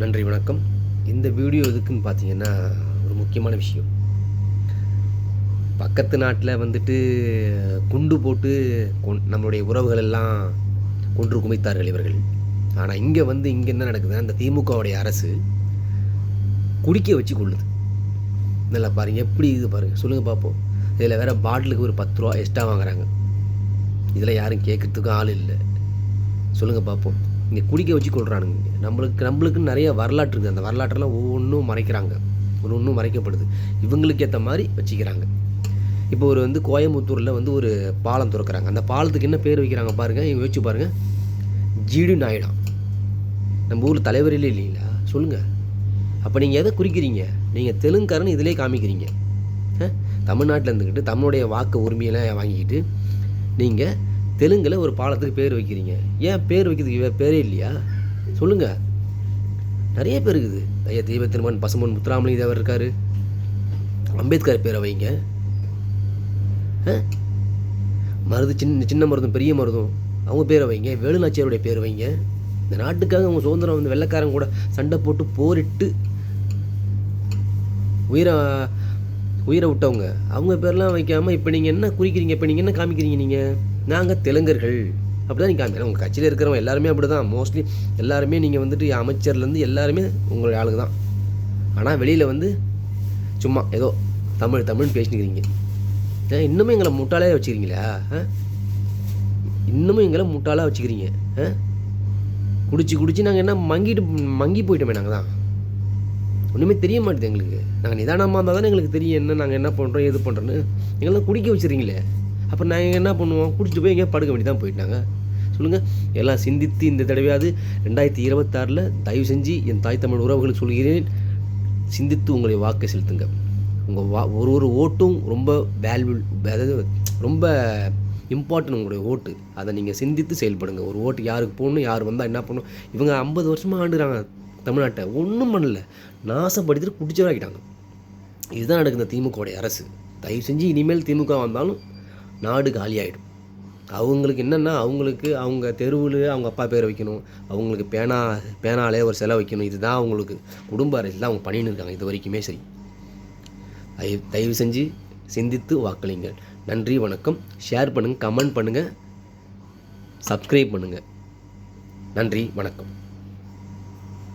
நன்றி வணக்கம். இந்த வீடியோ எதுக்குன்னு பார்த்தீங்கன்னா ஒரு முக்கியமான விஷயம். பக்கத்து நாட்டில் வந்துட்டு குண்டு போட்டு கொன் நம்மளுடைய உறவுகள் எல்லாம் கொன்று குமைத்தார்கள் இவர்கள். ஆனால் இங்கே வந்து இங்கே என்ன நடக்குதுன்னா அந்த திமுகவுடைய அரசு குடிக்க வச்சு கொள்ளுது நல்லா பாருங்கள் எப்படி இது பாருங்கள் சொல்லுங்கள் பார்ப்போம் இதில் வேறு பாட்டிலுக்கு ஒரு பத்து ரூபா எக்ஸ்ட்ரா வாங்குறாங்க. இதில் யாரும் கேட்குறதுக்கும் ஆள் இல்லை. சொல்லுங்கள் பார்ப்போம் இங்கே குடிக்க வச்சு கொள்றானுங்க நம்மளுக்கு நம்மளுக்கு நிறைய வரலாற்று இருக்குது அந்த வரலாற்றெல்லாம் ஒவ்வொன்றும் மறைக்கிறாங்க. ஒன்று ஒன்றும் மறைக்கப்படுது. இவங்களுக்கு ஏற்ற மாதிரி வச்சுக்கிறாங்க. இப்போ ஒரு வந்து கோயம்புத்தூரில் வந்து ஒரு பாலம் திறக்கிறாங்க. அந்த பாலத்துக்கு என்ன பேர் வைக்கிறாங்க பாருங்கள் இவங்க வச்சு பாருங்கள் ஜிடு நாயுடா. நம்ம ஊரில் தலைவரிலே இல்லைங்களா? சொல்லுங்கள் அப்போ நீங்கள் எதை குறிக்கிறீங்க? நீங்கள் தெலுங்காரன் இதிலே காமிக்கிறீங்க. தமிழ்நாட்டில் இருந்துக்கிட்டு தமிழுடைய வாக்கு உரிமையெல்லாம் வாங்கிக்கிட்டு நீங்கள் தெலுங்கில் ஒரு பாலத்துக்கு பேர் வைக்கிறீங்க. ஏன் பேர் வைக்கிறதுக்கு வேறு பேரே இல்லையா? சொல்லுங்கள் நிறைய பேர் இருக்குது. ஐயா தெய்வ திருமன் பசுமன் முத்துராமலிங்க தேவர் இருக்கார். அம்பேத்கர் பேரை வைங்க. மருது சின்ன சின்ன மருதும் பெரிய மருதும் அவங்க பேரை வைங்க. வேலுநாச்சியாருடைய பேர் வைங்க. இந்த நாட்டுக்காக அவங்க சுதந்திரம் வந்து வெள்ளக்காரங்க கூட சண்டை போட்டு போரிட்டு உயிரை உயிரை விட்டவங்க. அவங்க பேர்லாம் வைக்காமல் இப்போ நீங்கள் என்ன குறிக்கிறீங்க? இப்போ நீங்கள் என்ன காமிக்கிறீங்க நீங்கள் நாங்கள் தெலுங்கர்கள். அப்படி தான் நீங்கள் உங்கள் கட்சியில் இருக்கிறவங்க எல்லாருமே அப்படி தான் மோஸ்ட்லி எல்லாருமே நீங்கள் வந்துட்டு அமைச்சர்லேருந்து எல்லாருமே உங்களுடைய ஆளுங்க தான் ஆனால் வெளியில் வந்து சும்மா ஏதோ தமிழ் தமிழ்னு பேசினுக்கிறீங்க. ஏன் இன்னுமே எங்களை முட்டாளே வச்சுக்கிறீங்களா? ஆ? இன்னமும் எங்களை முட்டாளாக வச்சுக்கிறீங்க. ஆ? குடிச்சு குடிச்சு நாங்கள் என்ன மங்கிட்டு மங்கி போயிட்டோமே நாங்கள் தான். ஒன்றுமே தெரிய மாட்டேது எங்களுக்கு. நாங்கள் நிதானமாக இருந்தால் தானே எங்களுக்கு தெரியும் என்ன நாங்கள் என்ன பண்ணுறோம் எது பண்ணுறோன்னு எங்கெல்லாம் குடிக்க வச்சுறீங்களே? அப்புறம் நாங்கள் என்ன பண்ணுவோம்? குடிச்சிட்டு போய் எங்கேயா படுக்க வேண்டி தான் போயிட்டாங்க. சொல்லுங்கள் எல்லாம் சிந்தித்து இந்த தடவையாவது ரெண்டாயிரத்தி இருபத்தாறில் தயவு செஞ்சு என் தாய் தமிழ் உறவுகளுக்கு சொல்கிறேன். சிந்தித்து உங்களை வாக்கை செலுத்துங்க. உங்கள் வா ஒரு ஒரு ஓட்டும் ரொம்ப வேல்யூ அதாவது ரொம்ப இம்பார்ட்டன்ட் உங்களுடைய ஓட்டு. அதை நீங்கள் சிந்தித்து செயல்படுங்க. ஒரு ஓட்டு யாருக்கு போகணும் யார் வந்தால் என்ன பண்ணணும்? இவங்க ஐம்பது வருஷமாக ஆண்டுறாங்க தமிழ்நாட்டை. ஒன்றும் பண்ணல. நாசப்படுத்திட்டு குடிச்சவராக்கிட்டாங்க. இதுதான் நடக்குது இந்த திமுகவுடைய அரசு. தயவு செஞ்சு இனிமேல் திமுக வந்தாலும் நாடு காலியாயிடும். அவங்களுக்கு என்னென்னா அவங்களுக்கு அவங்க தெருவில் அவங்க அப்பா பேரை வைக்கணும் அவங்களுக்கு பேனா பேனாலே ஒரு செலவு வைக்கணும் இதுதான் அவங்களுக்கு குடும்ப அரசியல் தான் அவங்க பண்ணின்னு இருக்காங்க இது வரைக்குமே சரி. தயவு தயவு செஞ்சு சிந்தித்து வாக்களிங்கள். நன்றி வணக்கம். ஷேர் பண்ணுங்கள் கமெண்ட் பண்ணுங்கள் சப்ஸ்கிரைப் பண்ணுங்கள் நன்றி வணக்கம்.